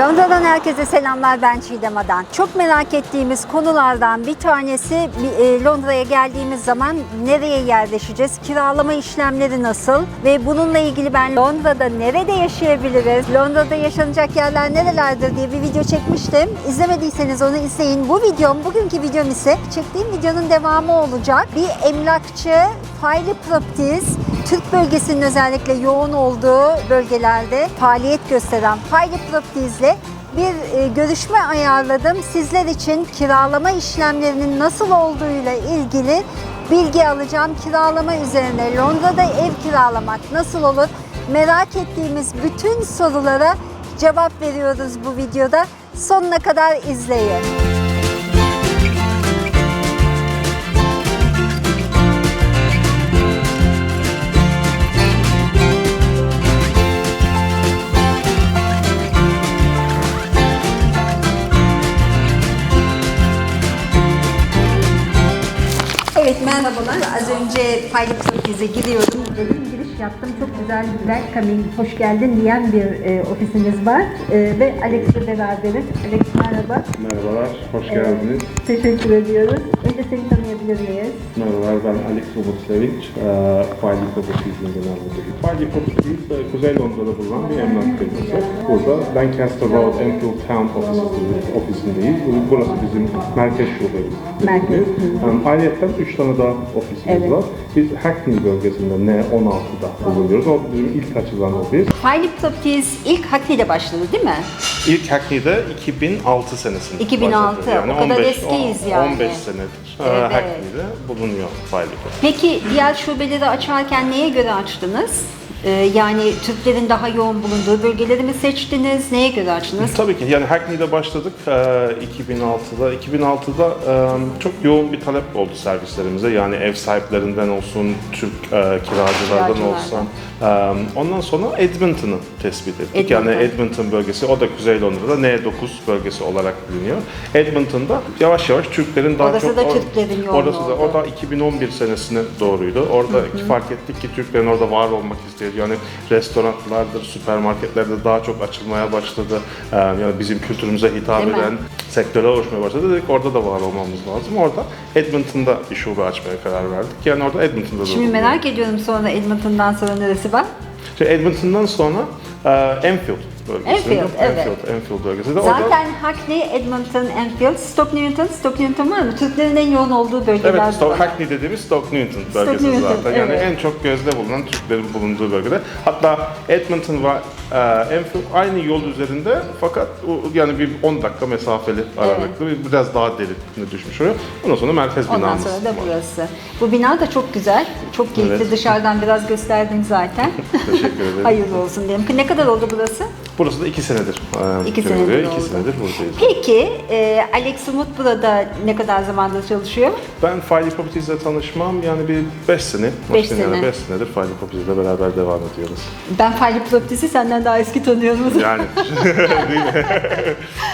Londra'dan herkese selamlar ben Çiğdem Adan. Çok merak ettiğimiz konulardan bir tanesi e, Londra'ya geldiğimiz zaman nereye yerleşeceğiz? Kiralama işlemleri nasıl? Ve bununla ilgili ben Londra'da nerede yaşayabiliriz? Londra'da yaşanacak yerler nerelerdir diye bir video çekmiştim. İzlemediyseniz onu izleyin. Bu videom, bugünkü videom ise çektiğim videonun devamı olacak. Bir emlakçı Fayli Properties Türk bölgesinin özellikle yoğun olduğu bölgelerde faaliyet gösteren Fayli Properties ile bir e, görüşme ayarladım. Sizler için kiralama işlemlerinin nasıl olduğuyla ilgili bilgi alacağım. Kiralama üzerine Londra'da ev kiralamak nasıl olur? Merak ettiğimiz bütün sorulara cevap veriyoruz bu videoda. Sonuna kadar izleyin. Merhabalar. Az önce Pilot Properties'e giriyordum. Dedim giriş yaptım. Çok güzel welcoming, hoş geldin diyen bir e, ofisimiz var. E, ve Alex'le beraberiz. Alex merhaba. Merhabalar, hoş geldiniz. Teşekkür ediyoruz. Önce seni tanıyabilir miyiz? Merhabalar, ben Alex Umut Sevinç, Fayli Properties'in genel müdürü. Fayli Properties, Kuzey Londra'da bulunan bir emlak firması. Burada Lancaster Road, Enfield Town ofisindeyiz. ofisindeyiz. Bu- Burası bizim merkez şubemiz. Merkez, Um, Ayrıca 3 tane daha ofisimiz Evet. var. Biz Hackney bölgesinde N16'da bulunuyoruz. O bizim ilk açılan ofis. Pilot Properties ilk Hackney'de başladı değil mi? İlk Hackney'de 2006 senesinde 2006, başladı. o kadar eskiyiz yani. 15 senedir Evet. Hackney'de bulunuyor Properties. Peki diğer şubeleri açarken neye göre açtınız? E, yani Türklerin daha yoğun bulunduğu bölgeleri mi seçtiniz? Neye göre açtınız? Tabii ki yani Hackney'de başladık e, 2006'da. 2006'da e, çok yoğun bir talep oldu servislerimize. Yani ev sahiplerinden olsun, Türk e, kiracılardan olsun. Ondan sonra Edmonton'ı tespit ettik. Edmonton. Yani Edmonton bölgesi, o da Kuzey Londra'da N9 bölgesi olarak biliniyor. Edmonton'da yavaş yavaş Türklerin daha Orası çok... da Türklerin yoğun Orası da, olduğu. orada 2011 senesine doğruydu. Orada fark ettik ki Türklerin orada var olmak istiyor. Yani restoranlardır, süpermarketlerde daha çok açılmaya başladı. Ee, yani bizim kültürümüze hitap Değil mi? eden sektörler oluşmaya başladı. Dedik orada da var olmamız lazım. Orada Edmonton'da bir şube açmaya karar verdik. Yani orada Edmonton'da da Şimdi merak ediyorum sonra Edmonton'dan sonra neresi var? Şey, Edmonton'dan sonra e, Enfield bölgesinde. Enfield, evet. Enfield, Enfield bölgesinde. Orada- Zaten Hackney, Edmonton, Enfield, Stoke Newington, Stoke Newington var mı? Türklerin en yoğun olduğu bölgeler Evet. Stoke, Hackney dediğimiz Stoke Newington bölgesi Newington, zaten. Yani evet. en çok gözde bulunan Türklerin bulunduğu bölgede. Hatta Edmonton ve e, Enfield aynı yol üzerinde fakat yani bir 10 dakika mesafeli aralıklı bir biraz daha derine düşmüş oluyor. Ondan sonra merkez Ondan binamız sonra da var. burası. Bu bina da çok güzel. Çok keyifli. Evet. Dışarıdan biraz gösterdim zaten. Teşekkür ederim. Hayırlı olsun diyelim. Ne kadar oldu burası? Burası da 2 senedir. e, İki kuruluyor. senedir İki oldu. senedir buradayız. Peki e, Alex Umut burada ne kadar zamandır çalışıyor? Ben File Properties'le tanışmam yani bir 5 sene. Beş sene. sene. 5 senedir File Properties'le beraber devam ediyoruz. Ben Fayli Properties'i senden daha eski tanıyorum. Yani değil mi?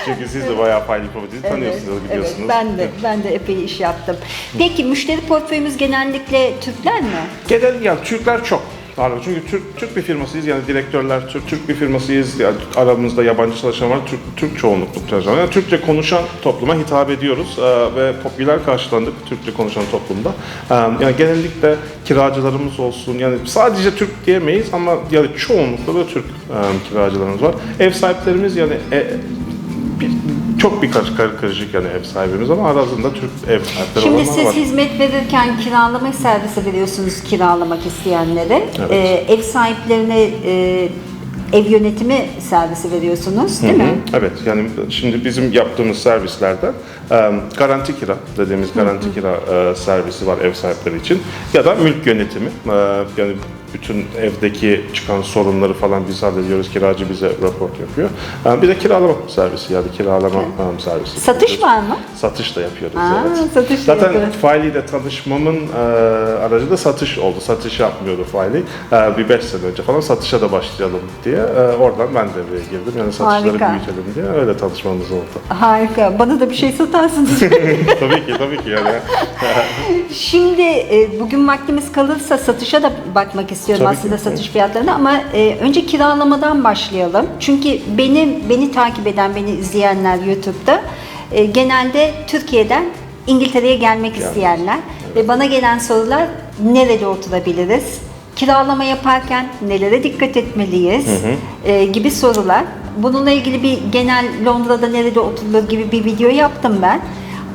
Çünkü siz de bayağı File Properties'i tanıyorsunuz, biliyorsunuz. Evet, ben de ben de epey iş yaptım. Peki müşteri portföyümüz genellikle Türkler mi? Genel yani Türkler çok. Ağırlıklı. Çünkü Türk, Türk bir firmasıyız yani direktörler Türk, Türk bir firmasıyız. Yani aramızda yabancı çalışan var. Türk, Türk çoğunluklu çalışan. Yani Türkçe konuşan topluma hitap ediyoruz ee, ve popüler karşılandık Türkçe konuşan toplumda. Ee, yani genellikle kiracılarımız olsun yani sadece Türk diyemeyiz ama yani çoğunlukla da Türk e, kiracılarımız var. Ev sahiplerimiz yani e, bir, çok bir karış kar- karışık yani ev sahibimiz ama arasında Türk ev sahipleri Şimdi olanlar siz var. hizmet verirken kiralama servisi veriyorsunuz kiralamak isteyenlere. Evet. Ee, ev sahiplerine e, ev yönetimi servisi veriyorsunuz değil Hı mi? hı, Evet yani şimdi bizim yaptığımız servislerde e, garanti kira dediğimiz garanti kira e, servisi var ev sahipleri için ya da mülk yönetimi E, yani bütün evdeki çıkan sorunları falan biz hallediyoruz kiracı bize rapor yapıyor. E, bir de kiralama servisi yani kiralama e, servisi. Satış var mı? Satış da yapıyoruz Aa, evet. satış da Zaten yapıyoruz. Faili ile tanışmamın e, aracı da satış oldu. Satış yapmıyordu Faili. E, bir 5 sene önce falan satışa da başlayalım diye. E, oradan ben devreye girdim. Yani satışları Harika. büyütelim diye öyle tanışmamız oldu. Harika. Bana da bir şey satarsınız. tabii ki tabii ki yani. Şimdi e, bugün vaktimiz kalırsa satışa da bakmak istiyorum Tabii ki. aslında satış fiyatlarına ama e, önce kiralamadan başlayalım. Çünkü benim beni takip eden, beni izleyenler YouTube'da e, genelde Türkiye'den İngiltere'ye gelmek isteyenler ve bana gelen sorular nerede oturabiliriz? Kiralama yaparken nelere dikkat etmeliyiz? e, gibi sorular. Bununla ilgili bir genel Londra'da nerede oturulur gibi bir video yaptım ben.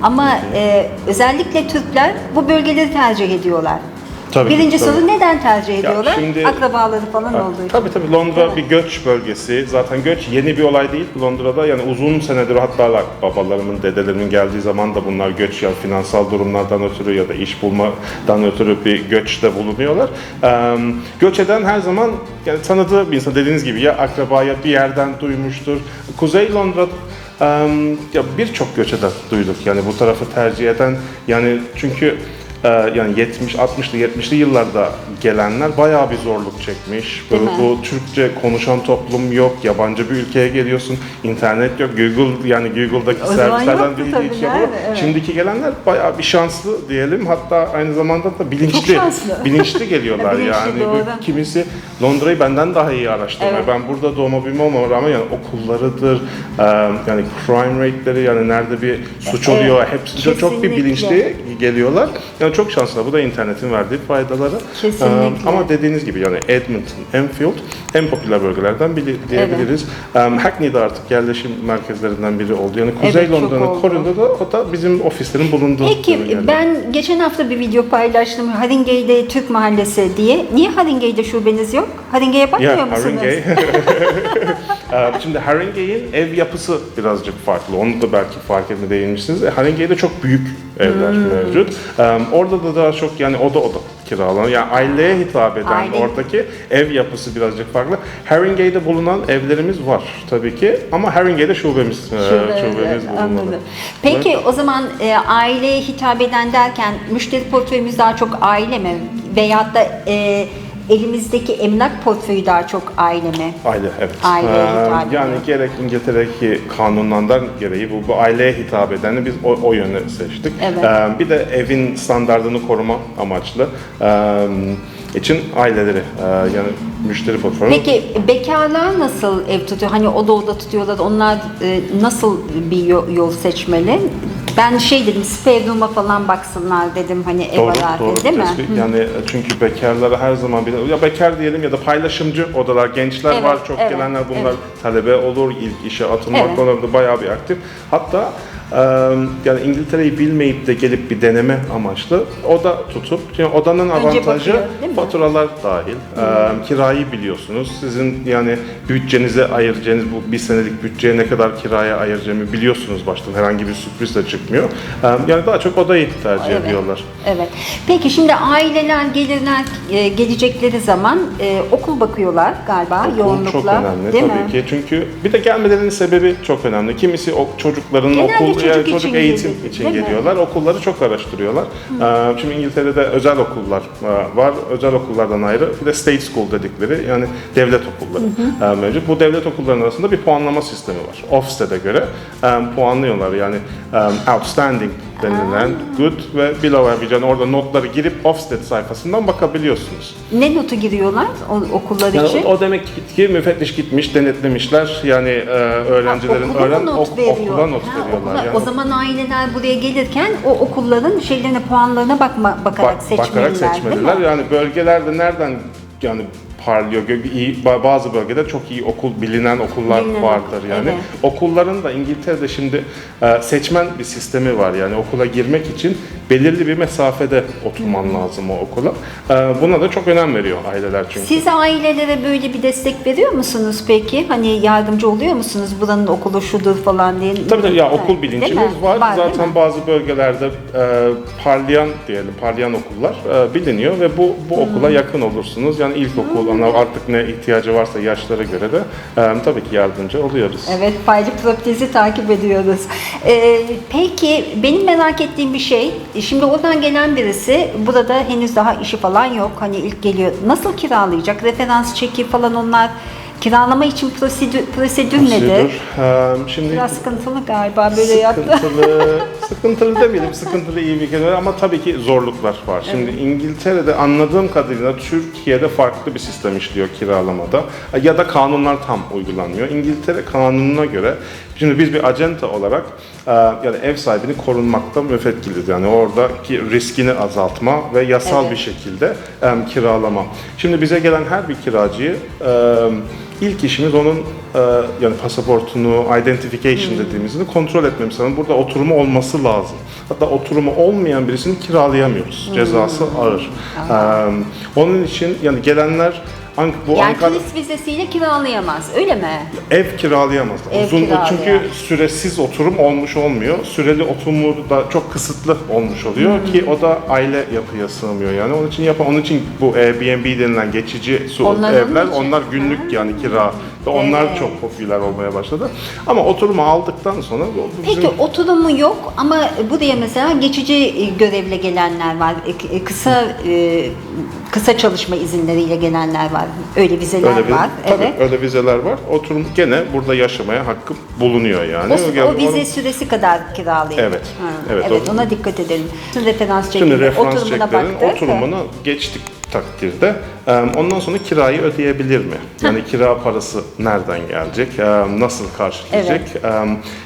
Ama e, özellikle Türkler bu bölgeleri tercih ediyorlar. Tabii, Birinci tabii. soru neden tercih ediyorlar? şimdi- Akrabaları falan Ha, olduğu için. Tabii tabii Londra bir göç bölgesi. Zaten göç yeni bir olay değil Londra'da. Yani uzun senedir hatta babalarımın, dedelerimin geldiği zaman da bunlar göç ya finansal durumlardan ötürü ya da iş bulmadan ötürü bir göçte bulunuyorlar. Ee, göç eden her zaman yani tanıdığı bir insan dediğiniz gibi ya akraba ya bir yerden duymuştur. Kuzey Londra ya birçok göç eden duyduk yani bu tarafı tercih eden yani çünkü ee, yani 70 60'lı 70'li yıllarda gelenler bayağı bir zorluk çekmiş. Değil Böyle bu Türkçe konuşan toplum yok, yabancı bir ülkeye geliyorsun, internet yok, Google yani Google'daki O servislerden bir tabii, nerede? Evet. Şimdiki gelenler bayağı bir şanslı diyelim. Hatta aynı zamanda da bilinçli, bilinçli geliyorlar Bilinçli, yani. doğru. Kimisi Londra'yı benden daha iyi araştırıyor. Evet. Ben burada doğma büyüme olmama rağmen yani okullarıdır, e, yani crime rate'leri yani nerede bir suç Evet, oluyor hepsi de çok bir kesinlikle. bilinçli geliyorlar. Yani çok şanslı. Bu da internetin verdiği faydaları. Kesinlikle. Ee, ama dediğiniz gibi yani Edmonton, Enfield en popüler bölgelerden biri diyebiliriz. Ee, Hackney'de artık yerleşim merkezlerinden biri oldu. Yani Kuzey Evet, Londra'nın. Korin'de de o da bizim ofislerin bulunduğu Peki yerler. ben geçen hafta bir video paylaştım Haringey'de Türk Mahallesi diye. Niye Haringey'de şubeniz yok? Haringey'e bakmıyor Ya musunuz? Haringey. Ee, Şimdi Haringey'in ev yapısı birazcık farklı. Onu da belki fark etme değinmişsiniz. E, Haringey'de çok büyük evler Hmm. mevcut. Ee, Orada da daha çok yani oda oda kiralanan yani aileye hitap eden Aile. oradaki ev yapısı birazcık farklı. Haringey'de bulunan evlerimiz var tabii ki ama Haringey'de şubemiz, e, Şube, şubemiz bulunmalı. anladım. Peki o zaman e, aileye hitap eden derken müşteri portföyümüz daha çok aile mi? Veyahut da e, elimizdeki emlak portföyü daha çok aile mi? Aile evet. Aileye Ee, hitap yani gerek İngiltere'deki kanunlardan gereği bu, bu aileye hitap edeni biz o, o yöne seçtik. Evet. Ee, bir de evin standartını koruma amaçlı ee, için aileleri ee, yani müşteri portföyü. Peki bekarlar nasıl ev tutuyor? Hani oda oda tutuyorlar. Onlar e, nasıl bir yo- yol seçmeli? Ben şey dedim, spare room'a falan baksınlar dedim hani ev Doğru, ararken doğru. değil mi? Tespit. Yani e, çünkü bekarlara her zaman bir ya bekar diyelim ya da paylaşımcı odalar, gençler Evet, var çok evet, gelenler bunlar evet. talebe olur, ilk işe atılmak Evet. konularında bayağı bir aktif. Hatta yani İngiltere'yi bilmeyip de gelip bir deneme amaçlı oda tutup yani odanın Önce avantajı bakıyor, faturalar dahil. E, kirayı biliyorsunuz. Sizin yani bütçenize ayıracağınız bu bir senelik bütçeye ne kadar kiraya ayıracağımı biliyorsunuz baştan. Herhangi bir sürpriz de çıkmıyor. E, yani daha çok odayı tercih Evet. ediyorlar. Evet. Peki şimdi aileler gelirler e, gelecekleri zaman e, okul bakıyorlar galiba Okul yoğunlukla. çok önemli değil tabii mi? ki. Çünkü bir de gelmelerinin sebebi çok önemli. Kimisi o çocukların Genelde okul çocuk yani için çocuk eğitim gelir, için değil mi? geliyorlar. Okulları çok araştırıyorlar. Ee, Şimdi İngiltere'de özel okullar e, var. Özel okullardan ayrı bir de state school dedikleri yani devlet okulları e, mevcut. Bu devlet okullarının arasında bir puanlama sistemi var. Ofstet'e göre e, puanlıyorlar. Yani outstanding denilen good ve below average. Yani orada notları girip Ofsted sayfasından bakabiliyorsunuz. Ne notu giriyorlar o, okullar Yani için? o demek ki müfettiş gitmiş, denetlemişler. Yani e, öğrencilerin Okula öğren not ok- okula not Ha, veriyorlar. okula- Yani. O zaman aileler buraya gelirken o okulların şeylerine puanlarına bakma, bakarak Bak- seçmeliler. bakarak değil seçmeliler. Yani bölgelerde nereden yani parlıyor. İyi- ba- bazı bölgede çok iyi okul bilinen okullar Bilinen vardır yani. evet. Okulların da İngiltere'de şimdi e, seçmen bir sistemi var. Yani okula girmek için belirli bir mesafede oturman lazım o okula. E, buna da çok önem veriyor aileler çünkü. Siz ailelere böyle bir destek veriyor musunuz peki? Hani yardımcı oluyor musunuz? Buranın okulu şudur falan diye. Tabii tabii ya okul bilincimiz mi? var. değil Zaten bazı bölgelerde e, parlayan diyelim parlayan okullar biliniyor ve bu bu okula Hmm. yakın olursunuz. Yani ilkokul ona artık ne ihtiyacı varsa yaşlara göre de e, tabii ki yardımcı oluyoruz. Evet, Faycı Proptez'i takip ediyoruz. Ee, peki, benim merak ettiğim bir şey, şimdi oradan gelen birisi, burada henüz daha işi falan yok, hani ilk geliyor. Nasıl kiralayacak? Referans çeki falan onlar Kiralama için prosedür, prosedür nedir? Prosedür. Ee, Şimdi Biraz sıkıntılı galiba böyle yaptı. sıkıntılı, sıkıntılı demeyelim, sıkıntılı iyi bir kelime ama tabii ki zorluklar var. Şimdi İngiltere'de anladığım kadarıyla Türkiye'de farklı bir sistem işliyor kiralamada ya da kanunlar tam uygulanmıyor. İngiltere kanununa göre şimdi biz bir acenta olarak e, yani ev sahibini korunmakta müfekkiriz. Yani oradaki riskini azaltma ve yasal Evet. bir şekilde e, kiralama. Şimdi bize gelen her bir kiracıyı ilk işimiz onun e, yani pasaportunu, identification dediğimizini kontrol etmemiz lazım. Burada oturumu olması lazım. Hatta oturumu olmayan birisini kiralayamıyoruz. Cezası ağır. E, onun için yani gelenler Ank- bu Yani Ankara turist vizesiyle kiralayamaz öyle mi? ev kiralayamaz. Ev Uzun kiralıyor. çünkü süresiz oturum olmuş olmuyor. Süreli oturumu da çok kısıtlı olmuş oluyor Hmm. ki o da aile yapıya sığmıyor yani. Onun için yapan onun için bu Airbnb denilen geçici su Onlar evler için. onlar günlük yani kira ve onlar Evet. çok popüler olmaya başladı. Ama oturumu aldıktan sonra bu bizim Peki oturumu yok ama buraya mesela geçici e, görevle gelenler var. E, e, Kısa e, kısa çalışma izinleriyle gelenler var. Öyle vizeler öyle bir, var. tabii evet. öyle vizeler var. Oturum gene burada yaşamaya hakkı bulunuyor yani. O, Yani o vize onun- süresi kadar kiralayın. Evet, Ha, evet, evet, o- ona dikkat edelim. Referans Şimdi çekildi. referans Oturumuna baktık. oturumunu geçtik takdirde ondan sonra kirayı ödeyebilir mi? Yani kira parası nereden gelecek? Nasıl karşılayacak? E,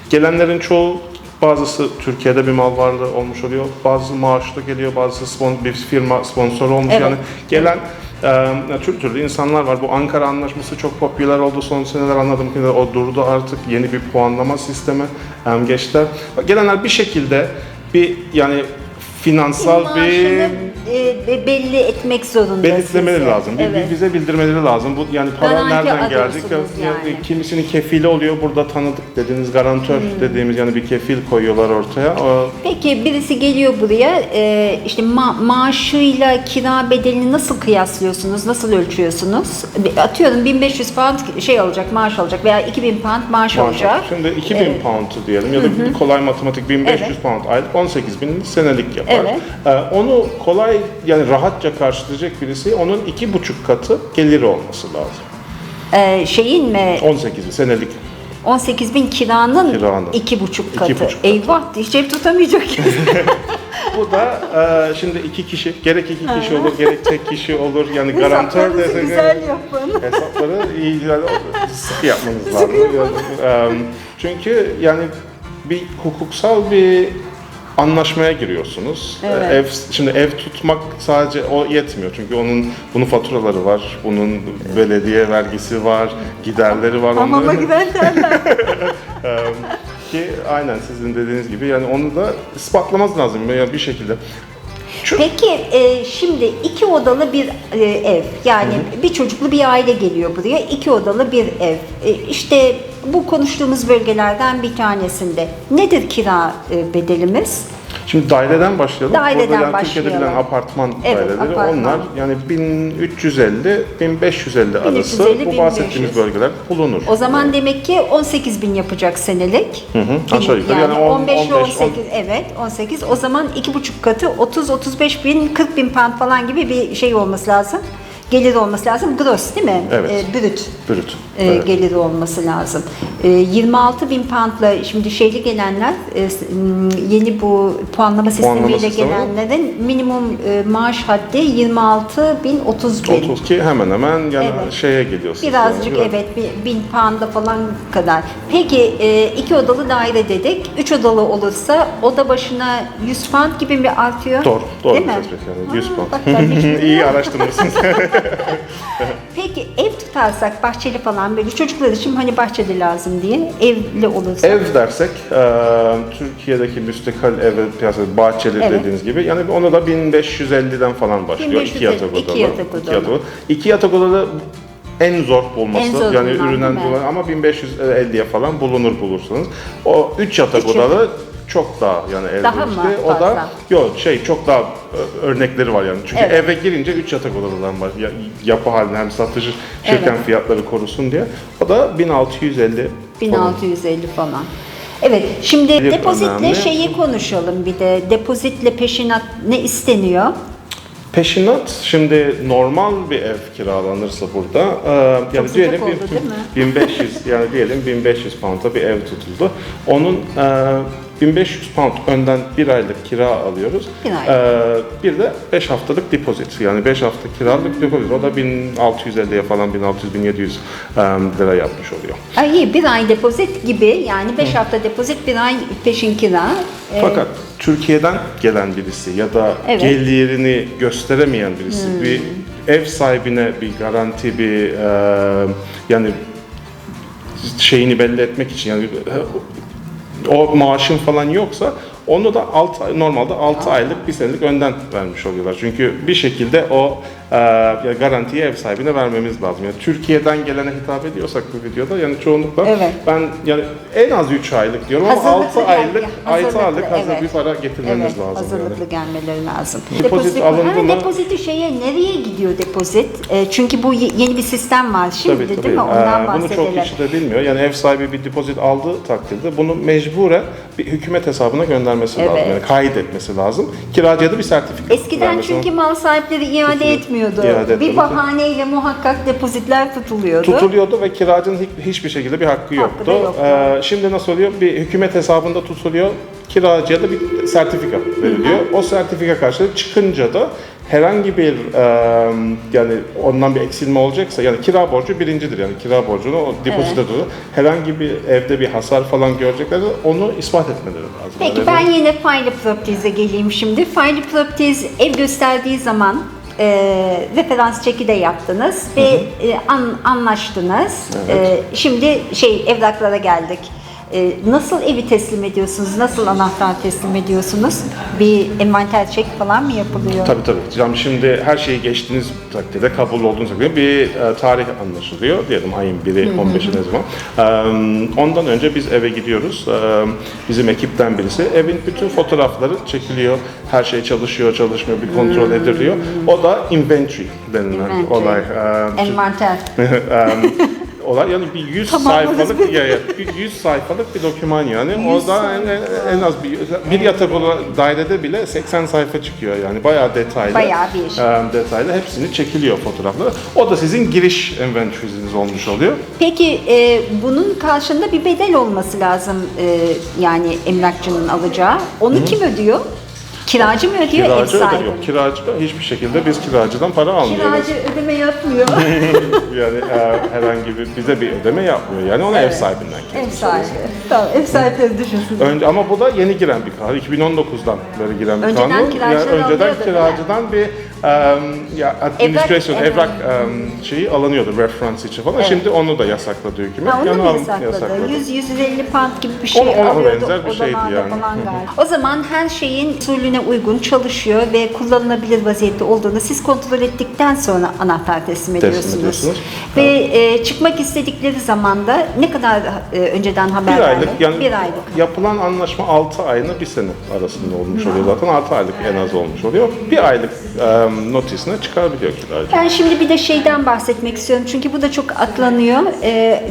Gelenlerin çoğu bazısı Türkiye'de bir mal varlığı olmuş oluyor. Bazı maaşlı geliyor, bazısı spon- bir firma sponsor olmuş. Evet. Yani gelen e, tür türlü insanlar var. Bu Ankara Anlaşması çok popüler oldu son seneler anladım ki o durdu artık. Yeni bir puanlama sistemi e, geçtiler. Gelenler bir şekilde bir yani finansal bir e, be- belli etmek zorunda belirtmeleri size. lazım. Evet. bize bildirmeleri lazım. Bu yani para Garanti nereden gelecek? yani. Kimisinin kefili oluyor. Burada tanıdık dediğiniz garantör Hmm. dediğimiz yani bir kefil koyuyorlar ortaya. O, Peki birisi geliyor buraya e, işte ma- maaşıyla kira bedelini nasıl kıyaslıyorsunuz? Nasıl ölçüyorsunuz? Atıyorum 1500 pound şey alacak maaş alacak veya 2000 pound maaş, maaş alacak. Şimdi 2000 Evet. pound diyelim ya da bir kolay matematik 1500 Evet. pound aylık 18 bin senelik yapar. Evet. Ee, onu kolay yani rahatça karşılayacak birisi onun iki buçuk katı geliri olması lazım. E, şeyin mi 18 bin senelik 18 bin kiranın Kiranın. iki buçuk İki katı. buçuk katı. Eyvah ev tutamayacak. Bu da e, şimdi iki kişi, gerek iki kişi olur, gerek tek kişi olur. Yani garantör desek güzel yapın. hesapları iyi sıkı yapmanız lazım. Yani, e, çünkü yani bir hukuksal bir anlaşmaya giriyorsunuz. Evet. Ev şimdi ev tutmak sadece o yetmiyor. Çünkü onun bunun faturaları var, bunun belediye vergisi var, giderleri var. Hamama güven derler. Ki aynen sizin dediğiniz gibi yani onu da ispatlamanız lazım yani bir şekilde. Şu- Peki e, şimdi iki odalı bir e, ev yani bir çocuklu bir aile geliyor buraya iki odalı bir ev. E, işte bu konuştuğumuz bölgelerden bir tanesinde nedir kira e, bedelimiz? Şimdi daireden başlayalım. Daireden Burada yani Türkiye'de başlayalım. bilinen apartman Evet, daireleri apartman. onlar yani 1350 1550 arası 1350, bu bahsettiğimiz 1500. bölgeler bulunur. O zaman demek ki 18 bin yapacak senelik. Hı hı, aşağı yukarı yani, yani on- 15 ile 15, 18 evet 18 o zaman iki buçuk katı 30 35 bin 40 bin pound falan gibi bir şey olması lazım. Gelir olması lazım. Gross değil mi? Evet. E, brüt. Brüt. E, Evet. geliri olması lazım. E, 26 bin poundla şimdi şeyli gelenler e, yeni bu puanlama sistemiyle sistemi. gelenlerin minimum e, maaş haddi 26 bin 30 bin. 30 ki hemen hemen yani Evet. şeye geliyorsunuz. Birazcık yani. evet bir bin pound'a falan kadar. Peki e, iki odalı daire dedik. Üç odalı olursa oda başına 100 pound gibi mi artıyor? Doğru, doğru Değil mi? yani 100 Aa, pound. bak. İyi araştırmışsınız. Peki ev tutarsak bahçeli falan böyle çocuklar için hani bahçeli lazım diye evli olursa. Ev dersek e, Türkiye'deki müstakil ev piyasası bahçeli Evet. dediğiniz gibi yani onu da 1550'den falan başlıyor. 1550, iki yatak odalı. iki yatak odalı. İki yatak odalı en zor bulması En zor yani ürünen bulan ama 1550'ye falan bulunur bulursanız. O 3 yatak Üç odalı çok daha yani Daha elverişli. mı O da fazla? yok şey çok daha e, örnekleri var yani. Çünkü Evet. eve girince 3 yatak odalıdan var. Ya- yapı halinde hem satıcı şirken Evet. fiyatları korusun diye. O da 1650 falan. 1650 falan. Evet, şimdi Bir depozitle önemli- şeyi konuşalım bir de. Depozitle peşinat ne isteniyor? Peşinat şimdi normal bir ev kiralanırsa burada e, yani sıcak diyelim oldu, bir- değil mi? 1500 yani diyelim 1500 pound'a bir ev tutuldu. Onun e, 1500 pound önden bir aylık kira alıyoruz. Bir aylık. E, bir de 5 haftalık depozit. Yani 5 hafta kiralık depozit. O da 1650'ye falan 1600-1700 e, lira yapmış oluyor. Ay iyi bir ay depozit gibi yani 5 hafta depozit bir ay peşin kira. Ee, Fakat Türkiye'den gelen birisi ya da Evet. Hmm. gelirini gösteremeyen birisi bir ev sahibine bir garanti bir e, yani şeyini belli etmek için yani o maaşın falan yoksa onu da 6 ay, normalde 6 aylık bir senelik önden vermiş oluyorlar. Çünkü bir şekilde o e, garantiyi ev sahibine vermemiz lazım. Yani Türkiye'den gelene hitap ediyorsak bu videoda yani çoğunlukla Evet. ben yani en az 3 aylık diyorum ama Hazırlıklı 6 gel- aylık hazırlıklı, 6 aylık hazır evet. bir para getirmemiz Evet, lazım. hazırlıklı Yani. gelmeleri lazım. Depozit alındı mı? Depoziti şeye nereye gidiyor depozit? E, çünkü bu ye- yeni bir sistem var şimdi Tabii tabii. değil mi? Ondan Ee, bunu bahsedelim. çok kişi de bilmiyor. Yani ev sahibi bir depozit aldığı takdirde bunu mecburen bir hükümet hesabına göndermesi Evet. lazım. Yani kaydetmesi lazım. Kiracıya da bir sertifika Eskiden vermesi çünkü lazım. mal sahipleri iade Tutuluyor. etmiyordu. İade etmiyordu. bir bahaneyle muhakkak depozitler tutuluyordu. tutuluyordu ve kiracının hiç- hiçbir şekilde bir hakkı yoktu. da yoktu. Ee, şimdi nasıl oluyor? Bir hükümet hesabında tutuluyor. Kiracıya da bir sertifika veriliyor. O sertifika karşılığı çıkınca da herhangi bir e, yani ondan bir eksilme olacaksa yani kira borcu birincidir yani kira borcunu o depozite evet. herhangi bir evde bir hasar falan göreceklerse onu ispat etmeleri lazım. Peki Yani ben yine File Properties'e geleyim şimdi. File Properties ev gösterdiği zaman e, referans çeki de yaptınız ve e, an- anlaştınız. E, şimdi şey evraklara geldik. E, nasıl evi teslim ediyorsunuz? Nasıl anahtar teslim ediyorsunuz? Bir envanter çek falan mı yapılıyor? Tabii tabii. Yani şimdi her şeyi geçtiğiniz takdirde kabul olduğunuz takdirde bir e, tarih anlaşılıyor. Diyelim ayın 1'i, 15'i ne zaman. E, ondan önce biz eve gidiyoruz. E, bizim ekipten birisi. Evin bütün fotoğrafları çekiliyor. Her şey çalışıyor, çalışmıyor, bir kontrol ediliyor. O da inventory denilen Inventory. olay. E, Envanter. olay yani bir 100 Tamamladık sayfalık ya, ya, bir 100 sayfalık bir doküman yani. 100 O da en, en- az bir, bir yatak dairede bile 80 sayfa çıkıyor yani bayağı detaylı. Bayağı bir. em, detaylı hepsini çekiliyor fotoğrafları. O da sizin giriş inventory'niz olmuş oluyor. Peki e, bunun karşında bir bedel olması lazım e, yani emlakçının alacağı. Onu kim ödüyor? Kiracı mı ödüyor, ev Kiracı sahibi ödüyor. mi? Kiracı hiçbir şekilde biz kiracıdan para almıyoruz. Kiracı ödeme yapmıyor. yani e, herhangi bir bize bir ödeme yapmıyor. Yani onu ev sahibinden ev sahibi. Tamam, ev sahipleri düşünsün. Önce ama bu da yeni giren bir kanun. 2019'dan beri giren bir Önceden kanun. kiracılar Yani önceden alıyordu, kiracıdan bir em, ya administration Evrak- evrak, em, şeyi alınıyordu referans için falan. Şimdi onu da yasakladı hükümet. Ha, onu Yani mu al- yasakladı? 100-150 pound gibi bir şey Ona- ona alıyordu benzer bir şeydi yani. falan. O zaman her şeyin usulüne uygun çalışıyor ve kullanılabilir vaziyette olduğunu siz kontrol ettikten sonra anahtar teslim ediyorsunuz. ediyorsunuz. Ve e, çıkmak istedikleri zaman da ne kadar e, önceden haber bir aylık vermek? yani Bir aylık. yapılan anlaşma 6 ayına bir sene arasında olmuş oluyor zaten 6 aylık en az olmuş oluyor. Bir aylık em, notisine çıkabiliyor kiracı. Ben şimdi bir de şeyden bahsetmek istiyorum çünkü bu da çok atlanıyor. Ee,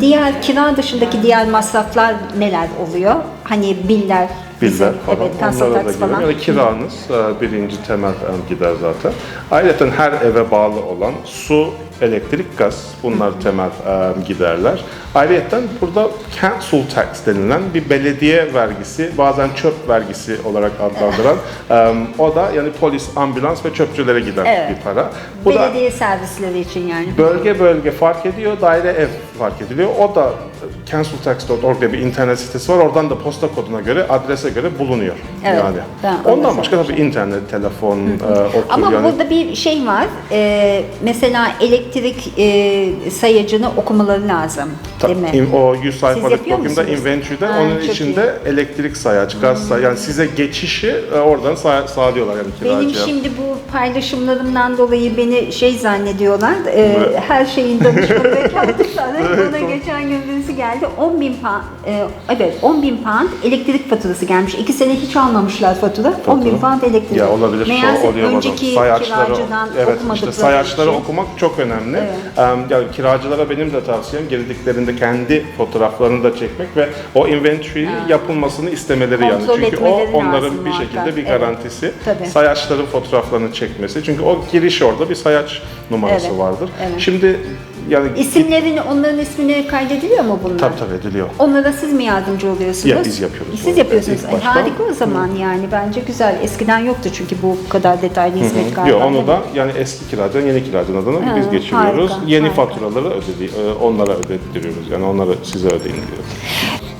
diğer kira dışındaki diğer masraflar neler oluyor? Hani biller, Biller falan. evet, council Onlara da falan. Yani kiranız e, birinci temel e, gider zaten. Ayrıca her eve bağlı olan su, elektrik, gaz bunlar temel e, giderler. Ayrıca burada council tax denilen bir belediye vergisi, bazen çöp vergisi olarak adlandıran e, o da yani polis, ambulans ve çöpçülere giden Evet. bir para. Bu da Belediye servisleri için yani. Bölge bölge fark ediyor, daire ev fark ediliyor. O da counciltax.org diye bir internet sitesi var. Oradan da posta koduna göre, adrese göre bulunuyor. Evet, yani. ben Ondan da başka tabii internet, telefon, e, otur Ama yani. burada bir şey var. Ee, mesela elektrik e, sayacını okumaları lazım. Değil mi? in- o 100 sayfalık yapıyor dokümda musunuz? inventory'de Ha, onun çok içinde elektrik sayaç, gaz sayaç, yani size geçişi e, oradan sa- sağlıyorlar yani Benim kiracıya. şimdi bu paylaşımlarımdan dolayı beni şey zannediyorlar, e, her şeyin danışmanı ve kendi Bana geçen gün birisi geldi 10 bin pound, e, evet 10 bin pound elektrik faturası gelmiş. İki sene hiç almamışlar fatura. 10 bin pound elektrik. Ya olabilir. Meğerse o oluyor bazen. önceki Sayaçları- kiracıdan evet, okumadıkları işte sayaçları için. okumak çok önemli. Evet. Em, yani kiracılara benim de tavsiyem girdiklerinde kendi fotoğraflarını da çekmek ve o inventory yapılmasını istemeleri yani. Kontrol Çünkü o onların bir muhakkak. şekilde bir Evet. garantisi. Tabii. Sayaçların fotoğraflarını çekmesi. Çünkü o giriş orada bir sayaç numarası Evet, vardır. evet. Şimdi yani İsimlerini, onların ismini kaydediliyor mu bunlar? tabii tabii ediliyor. Onlara siz mi yardımcı oluyorsunuz? Ya biz yapıyoruz Siz yapıyorsunuz. ilk Ay, başta. harika o zaman yani. Bence güzel. Eskiden yoktu çünkü bu kadar detaylı hizmet galiba. Yok onu da yani eski kiracıdan yeni kiracının adına Ha, biz geçiriyoruz. harika, yeni harika. faturaları ödedi, e, onlara ödettiriyoruz. Yani onları size ödeyin diyoruz.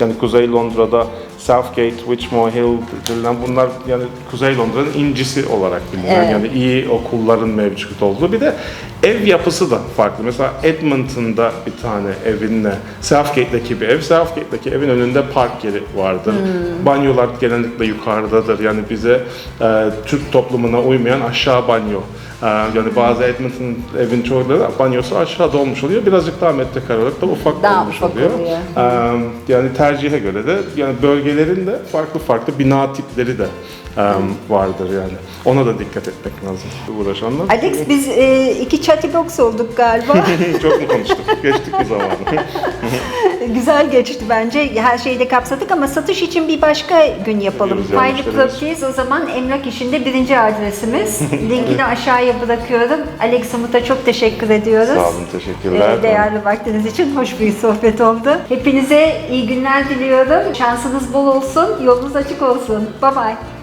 Yani Kuzey Londra'da Southgate, Whitmore Hill denilen bunlar yani Kuzey Londra'nın incisi olarak bilinen Evet. yani iyi okulların mevcut olduğu. Bir de ev yapısı da farklı. Mesela Edmonton'da bir tane evinle Southgate'deki bir ev, Southgate'deki evin önünde park yeri vardır. Hmm. Banyolar genellikle yukarıdadır. Yani bize e, Türk toplumuna uymayan aşağı banyo. Yani bazı Edmonton evin çoğuları banyosu aşağıda olmuş oluyor. Birazcık daha metrekare olarak da ufak Daha olmuş ufak oluyor. oluyor. Yani tercihe göre de yani bölgelerin de farklı farklı bina tipleri de vardır yani. Ona da dikkat etmek lazım uğraşanlar. Alex biz e, iki chatty box olduk galiba. Çok mu konuştuk? Geçtik bir zamanı. Güzel geçti bence. Her şeyi de kapsadık ama satış için bir başka gün yapalım. Yani Pilot müşterimiz. O zaman emlak işinde birinci adresimiz. Linkini aşağıya bırakıyorum. Alex Umut'a çok teşekkür ediyoruz. Sağ olun, teşekkürler. Ee, Değerli vaktiniz için hoş bir sohbet oldu. Hepinize iyi günler diliyorum. Şansınız bol olsun, yolunuz açık olsun. Bye bye.